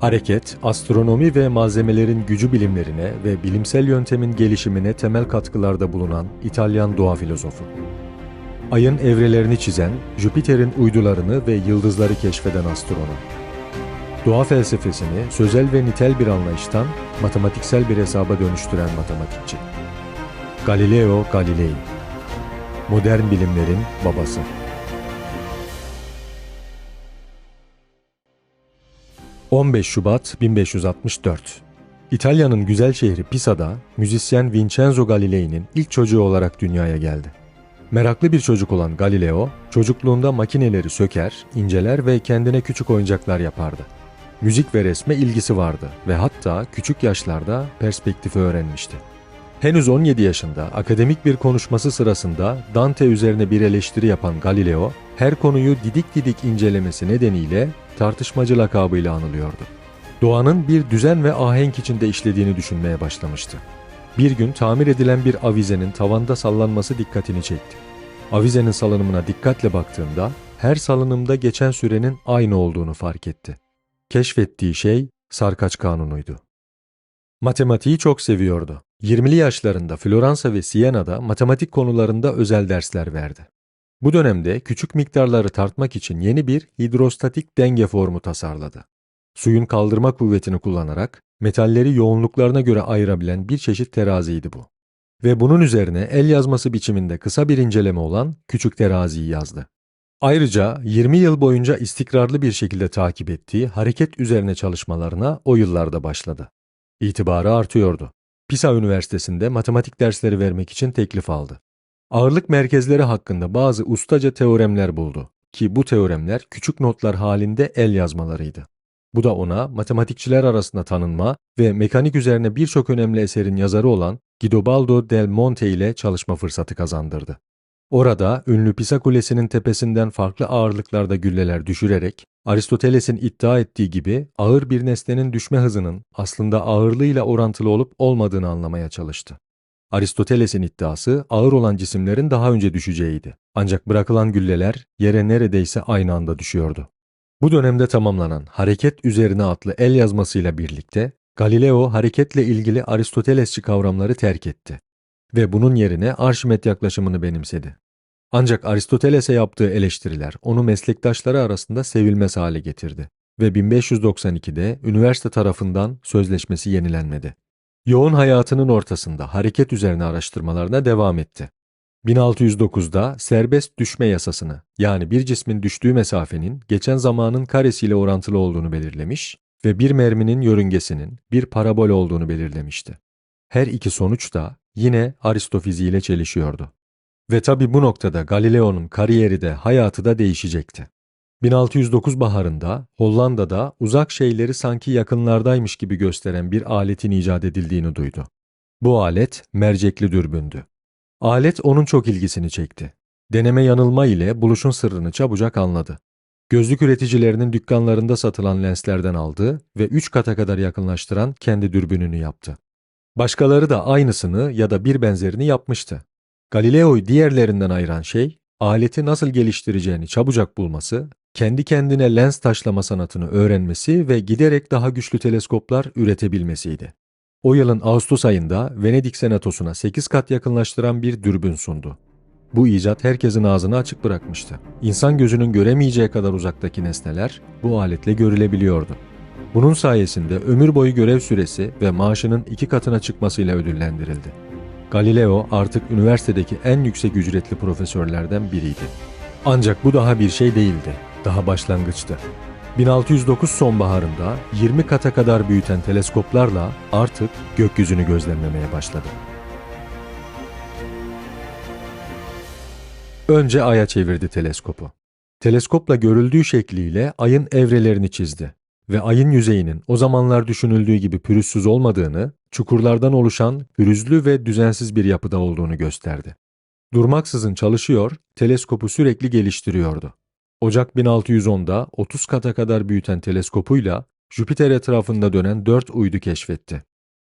Hareket, astronomi ve malzemelerin gücü bilimlerine ve bilimsel yöntemin gelişimine temel katkılarda bulunan İtalyan doğa filozofu. Ayın evrelerini çizen, Jüpiter'in uydularını ve yıldızları keşfeden astronom. Doğa felsefesini sözel ve nitel bir anlayıştan matematiksel bir hesaba dönüştüren matematikçi. Galileo Galilei Modern bilimlerin babası. ...15 Şubat 1564 İtalya'nın güzel şehri Pisa'da müzisyen Vincenzo Galilei'nin ilk çocuğu olarak dünyaya geldi. Meraklı bir çocuk olan Galileo, çocukluğunda makineleri söker, inceler ve kendine küçük oyuncaklar yapardı. Müzik ve resme ilgisi vardı ve hatta küçük yaşlarda perspektifi öğrenmişti. Henüz 17 yaşında akademik bir konuşması sırasında Dante üzerine bir eleştiri yapan Galileo, her konuyu didik didik incelemesi nedeniyle tartışmacı lakabıyla anılıyordu. Doğanın bir düzen ve ahenk içinde işlediğini düşünmeye başlamıştı. Bir gün tamir edilen bir avizenin tavanda sallanması dikkatini çekti. Avizenin salınımına dikkatle baktığında her salınımda geçen sürenin aynı olduğunu fark etti. Keşfettiği şey sarkaç kanunuydu. Matematiği çok seviyordu. 20'li yaşlarında Floransa ve Siena'da matematik konularında özel dersler verdi. Bu dönemde küçük miktarları tartmak için yeni bir hidrostatik denge formu tasarladı. Suyun kaldırma kuvvetini kullanarak metalleri yoğunluklarına göre ayırabilen bir çeşit teraziydi bu. Ve bunun üzerine el yazması biçiminde kısa bir inceleme olan küçük teraziyi yazdı. Ayrıca 20 yıl boyunca istikrarlı bir şekilde takip ettiği hareket üzerine çalışmalarına o yıllarda başladı. İtibarı artıyordu. Pisa Üniversitesi'nde matematik dersleri vermek için teklif aldı. Ağırlık merkezleri hakkında bazı ustaca teoremler buldu ki bu teoremler küçük notlar halinde el yazmalarıydı. Bu da ona matematikçiler arasında tanınma ve mekanik üzerine birçok önemli eserin yazarı olan Guidobaldo del Monte ile çalışma fırsatı kazandırdı. Orada ünlü Pisa Kulesi'nin tepesinden farklı ağırlıklarda gülleler düşürerek Aristoteles'in iddia ettiği gibi ağır bir nesnenin düşme hızının aslında ağırlığıyla orantılı olup olmadığını anlamaya çalıştı. Aristoteles'in iddiası ağır olan cisimlerin daha önce düşeceğiydi. Ancak bırakılan gülleler yere neredeyse aynı anda düşüyordu. Bu dönemde tamamlanan Hareket Üzerine adlı el yazmasıyla birlikte Galileo hareketle ilgili Aristotelesçi kavramları terk etti ve bunun yerine Arşimet yaklaşımını benimsedi. Ancak Aristoteles'e yaptığı eleştiriler onu meslektaşları arasında sevilmez hale getirdi ve 1592'de üniversite tarafından sözleşmesi yenilenmedi. Yoğun hayatının ortasında hareket üzerine araştırmalarına devam etti. 1609'da serbest düşme yasasını yani bir cismin düştüğü mesafenin geçen zamanın karesiyle orantılı olduğunu belirlemiş ve bir merminin yörüngesinin bir parabol olduğunu belirlemişti. Her iki sonuç da yine aristofiziğiyle çelişiyordu. Ve tabi bu noktada Galileo'nun kariyeri de hayatı da değişecekti. 1609 baharında Hollanda'da uzak şeyleri sanki yakınlardaymış gibi gösteren bir aletin icat edildiğini duydu. Bu alet mercekli dürbündü. Alet onun çok ilgisini çekti. Deneme yanılma ile buluşun sırrını çabucak anladı. Gözlük üreticilerinin dükkanlarında satılan lenslerden aldı ve 3 kata kadar yakınlaştıran kendi dürbününü yaptı. Başkaları da aynısını ya da bir benzerini yapmıştı. Galileo'yu diğerlerinden ayıran şey, aleti nasıl geliştireceğini çabucak bulması, kendi kendine lens taşlama sanatını öğrenmesi ve giderek daha güçlü teleskoplar üretebilmesiydi. O yılın Ağustos ayında Venedik Senatosu'na 8 kat yakınlaştıran bir dürbün sundu. Bu icat herkesin ağzını açık bırakmıştı. İnsan gözünün göremeyeceği kadar uzaktaki nesneler bu aletle görülebiliyordu. Bunun sayesinde ömür boyu görev süresi ve maaşının iki katına çıkmasıyla ödüllendirildi. Galileo artık üniversitedeki en yüksek ücretli profesörlerden biriydi. Ancak bu daha bir şey değildi, daha başlangıçtı. 1609 sonbaharında 20 kata kadar büyüten teleskoplarla artık gökyüzünü gözlemlemeye başladı. Önce Ay'a çevirdi teleskopu. Teleskopla görüldüğü şekliyle Ay'ın evrelerini çizdi ve Ay'ın yüzeyinin o zamanlar düşünüldüğü gibi pürüzsüz olmadığını, çukurlardan oluşan pürüzlü ve düzensiz bir yapıda olduğunu gösterdi. Durmaksızın çalışıyor, teleskopu sürekli geliştiriyordu. Ocak 1610'da 30 kata kadar büyüten teleskopuyla Jüpiter etrafında dönen 4 uydu keşfetti.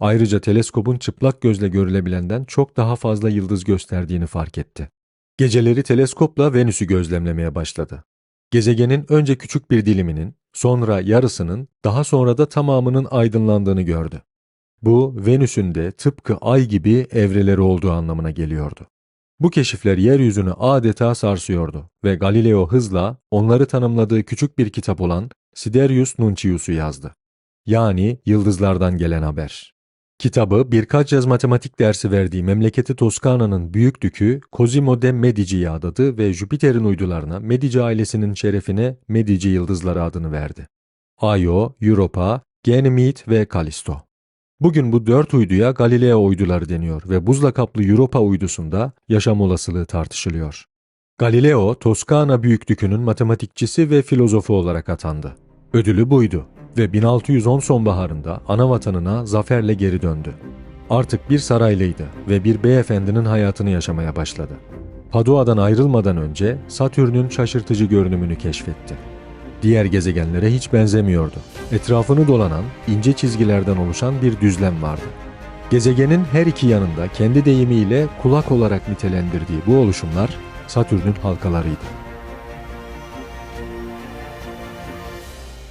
Ayrıca teleskopun çıplak gözle görülebilenden çok daha fazla yıldız gösterdiğini fark etti. Geceleri teleskopla Venüs'ü gözlemlemeye başladı. Gezegenin önce küçük bir diliminin, Sonra yarısının, daha sonra da tamamının aydınlandığını gördü. Bu, Venüs'ün de tıpkı ay gibi evreleri olduğu anlamına geliyordu. Bu keşifler yeryüzünü adeta sarsıyordu ve Galileo hızla onları tanımladığı küçük bir kitap olan Siderius Nuncius'u yazdı. Yani Yıldızlardan Gelen Haber. Kitabı birkaç yaz matematik dersi verdiği memleketi Toskana'nın büyük dükü Cosimo de Medici'ye adadı ve Jüpiter'in uydularına Medici ailesinin şerefine Medici Yıldızları adını verdi. Io, Europa, Ganymede ve Kalisto. Bugün bu dört uyduya Galileo uyduları deniyor ve buzla kaplı Europa uydusunda yaşam olasılığı tartışılıyor. Galileo, Toskana Büyükdükü'nün matematikçisi ve filozofu olarak atandı. Ödülü buydu ve 1610 sonbaharında ana vatanına zaferle geri döndü. Artık bir saraylıydı ve bir beyefendinin hayatını yaşamaya başladı. Padua'dan ayrılmadan önce Satürn'ün şaşırtıcı görünümünü keşfetti. Diğer gezegenlere hiç benzemiyordu. Etrafını dolanan, ince çizgilerden oluşan bir düzlem vardı. Gezegenin her iki yanında kendi deyimiyle kulak olarak nitelendirdiği bu oluşumlar Satürn'ün halkalarıydı.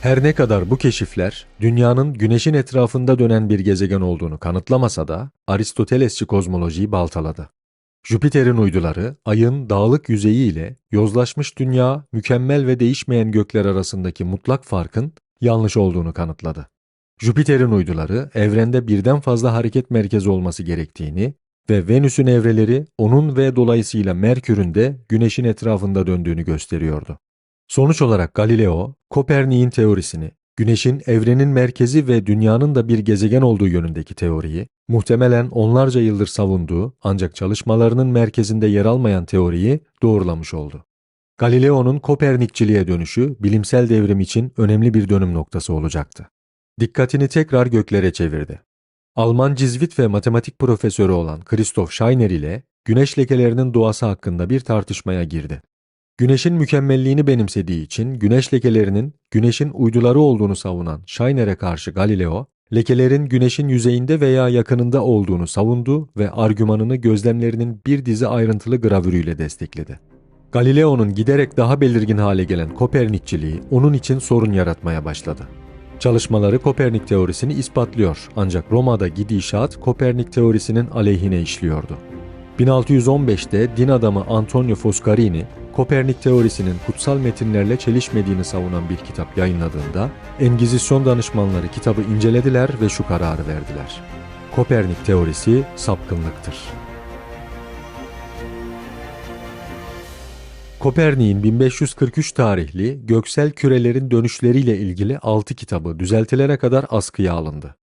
Her ne kadar bu keşifler dünyanın güneşin etrafında dönen bir gezegen olduğunu kanıtlamasa da Aristotelesçi kozmolojiyi baltaladı. Jüpiter'in uyduları ayın dağlık yüzeyi ile yozlaşmış dünya, mükemmel ve değişmeyen gökler arasındaki mutlak farkın yanlış olduğunu kanıtladı. Jüpiter'in uyduları evrende birden fazla hareket merkezi olması gerektiğini ve Venüs'ün evreleri onun ve dolayısıyla Merkür'ün de Güneş'in etrafında döndüğünü gösteriyordu. Sonuç olarak Galileo, Kopernik'in teorisini, Güneş'in evrenin merkezi ve dünyanın da bir gezegen olduğu yönündeki teoriyi, muhtemelen onlarca yıldır savunduğu ancak çalışmalarının merkezinde yer almayan teoriyi doğrulamış oldu. Galileo'nun Kopernikçiliğe dönüşü bilimsel devrim için önemli bir dönüm noktası olacaktı. Dikkatini tekrar göklere çevirdi. Alman cizvit ve matematik profesörü olan Christoph Scheiner ile güneş lekelerinin doğası hakkında bir tartışmaya girdi. Güneşin mükemmelliğini benimsediği için güneş lekelerinin güneşin uyduları olduğunu savunan Scheiner'e karşı Galileo, lekelerin güneşin yüzeyinde veya yakınında olduğunu savundu ve argümanını gözlemlerinin bir dizi ayrıntılı gravürüyle destekledi. Galileo'nun giderek daha belirgin hale gelen Kopernikçiliği onun için sorun yaratmaya başladı. Çalışmaları Kopernik teorisini ispatlıyor ancak Roma'da gidişat Kopernik teorisinin aleyhine işliyordu. 1615'te din adamı Antonio Foscarini, Kopernik teorisinin kutsal metinlerle çelişmediğini savunan bir kitap yayınladığında, Engizisyon danışmanları kitabı incelediler ve şu kararı verdiler. Kopernik teorisi sapkınlıktır. Kopernik'in 1543 tarihli göksel kürelerin dönüşleriyle ilgili 6 kitabı düzeltilene kadar askıya alındı.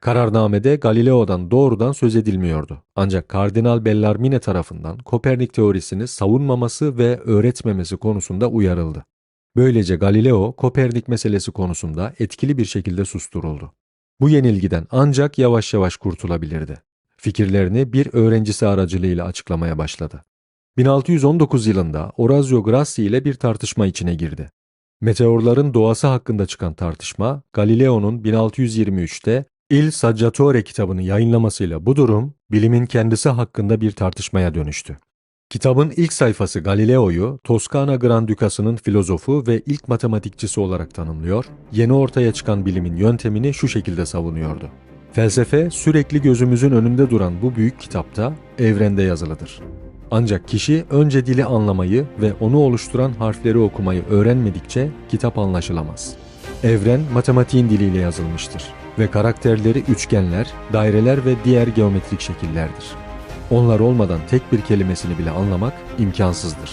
Kararnamede Galileo'dan doğrudan söz edilmiyordu. Ancak Kardinal Bellarmine tarafından Kopernik teorisini savunmaması ve öğretmemesi konusunda uyarıldı. Böylece Galileo, Kopernik meselesi konusunda etkili bir şekilde susturuldu. Bu yenilgiden ancak yavaş yavaş kurtulabilirdi. Fikirlerini bir öğrencisi aracılığıyla açıklamaya başladı. 1619 yılında Orazio Grassi ile bir tartışma içine girdi. Meteorların doğası hakkında çıkan tartışma, Galileo'nun 1623'te Il Saggiatore kitabını yayınlamasıyla bu durum, bilimin kendisi hakkında bir tartışmaya dönüştü. Kitabın ilk sayfası Galileo'yu Toskana Grand filozofu ve ilk matematikçisi olarak tanımlıyor, yeni ortaya çıkan bilimin yöntemini şu şekilde savunuyordu. Felsefe sürekli gözümüzün önünde duran bu büyük kitapta evrende yazılıdır. Ancak kişi önce dili anlamayı ve onu oluşturan harfleri okumayı öğrenmedikçe kitap anlaşılamaz. Evren matematiğin diliyle yazılmıştır ve karakterleri üçgenler, daireler ve diğer geometrik şekillerdir. Onlar olmadan tek bir kelimesini bile anlamak imkansızdır.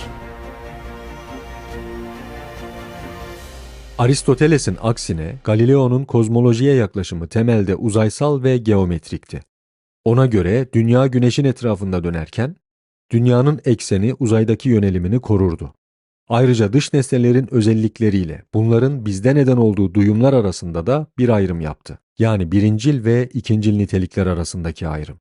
Aristoteles'in aksine Galileo'nun kozmolojiye yaklaşımı temelde uzaysal ve geometrikti. Ona göre dünya güneşin etrafında dönerken dünyanın ekseni uzaydaki yönelimini korurdu. Ayrıca dış nesnelerin özellikleriyle bunların bizde neden olduğu duyumlar arasında da bir ayrım yaptı. Yani birincil ve ikincil nitelikler arasındaki ayrım.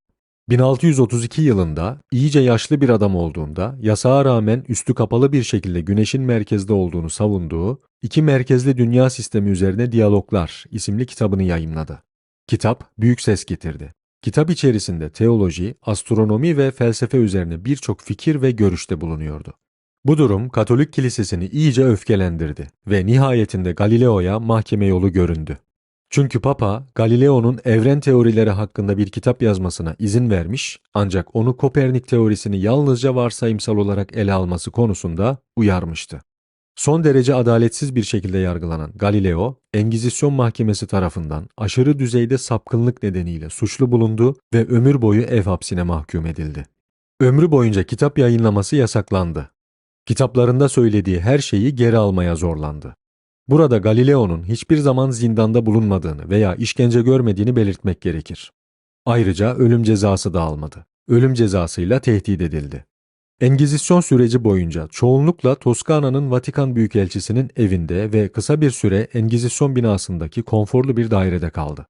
1632 yılında iyice yaşlı bir adam olduğunda yasağa rağmen üstü kapalı bir şekilde güneşin merkezde olduğunu savunduğu iki merkezli dünya sistemi üzerine diyaloglar isimli kitabını yayımladı. Kitap büyük ses getirdi. Kitap içerisinde teoloji, astronomi ve felsefe üzerine birçok fikir ve görüşte bulunuyordu. Bu durum Katolik kilisesini iyice öfkelendirdi ve nihayetinde Galileo'ya mahkeme yolu göründü. Çünkü Papa, Galileo'nun evren teorileri hakkında bir kitap yazmasına izin vermiş ancak onu Kopernik teorisini yalnızca varsayımsal olarak ele alması konusunda uyarmıştı. Son derece adaletsiz bir şekilde yargılanan Galileo, Engizisyon Mahkemesi tarafından aşırı düzeyde sapkınlık nedeniyle suçlu bulundu ve ömür boyu ev hapsine mahkum edildi. Ömrü boyunca kitap yayınlaması yasaklandı. Kitaplarında söylediği her şeyi geri almaya zorlandı. Burada Galileo'nun hiçbir zaman zindanda bulunmadığını veya işkence görmediğini belirtmek gerekir. Ayrıca ölüm cezası da almadı. Ölüm cezasıyla tehdit edildi. Engizisyon süreci boyunca çoğunlukla Toskana'nın Vatikan Büyükelçisi'nin evinde ve kısa bir süre Engizisyon binasındaki konforlu bir dairede kaldı.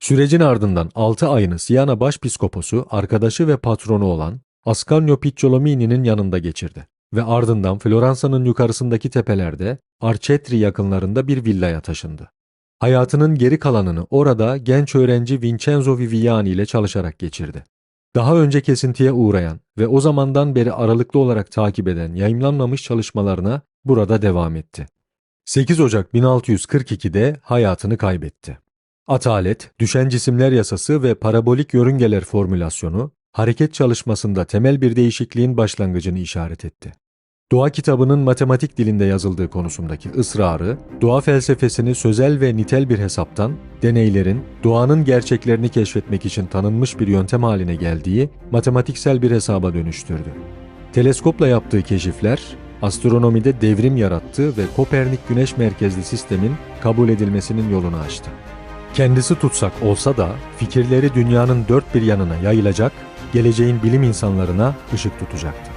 Sürecin ardından 6 ayını Siena Başpiskoposu, arkadaşı ve patronu olan Ascanio Piccolomini'nin yanında geçirdi ve ardından Floransa'nın yukarısındaki tepelerde Arcetri yakınlarında bir villaya taşındı. Hayatının geri kalanını orada genç öğrenci Vincenzo Viviani ile çalışarak geçirdi. Daha önce kesintiye uğrayan ve o zamandan beri aralıklı olarak takip eden yayımlanmamış çalışmalarına burada devam etti. 8 Ocak 1642'de hayatını kaybetti. Atalet, düşen cisimler yasası ve parabolik yörüngeler formülasyonu, hareket çalışmasında temel bir değişikliğin başlangıcını işaret etti. Doğa kitabının matematik dilinde yazıldığı konusundaki ısrarı, doğa felsefesini sözel ve nitel bir hesaptan, deneylerin doğanın gerçeklerini keşfetmek için tanınmış bir yöntem haline geldiği matematiksel bir hesaba dönüştürdü. Teleskopla yaptığı keşifler, astronomide devrim yarattı ve Kopernik güneş merkezli sistemin kabul edilmesinin yolunu açtı. Kendisi tutsak olsa da fikirleri dünyanın dört bir yanına yayılacak, geleceğin bilim insanlarına ışık tutacaktı.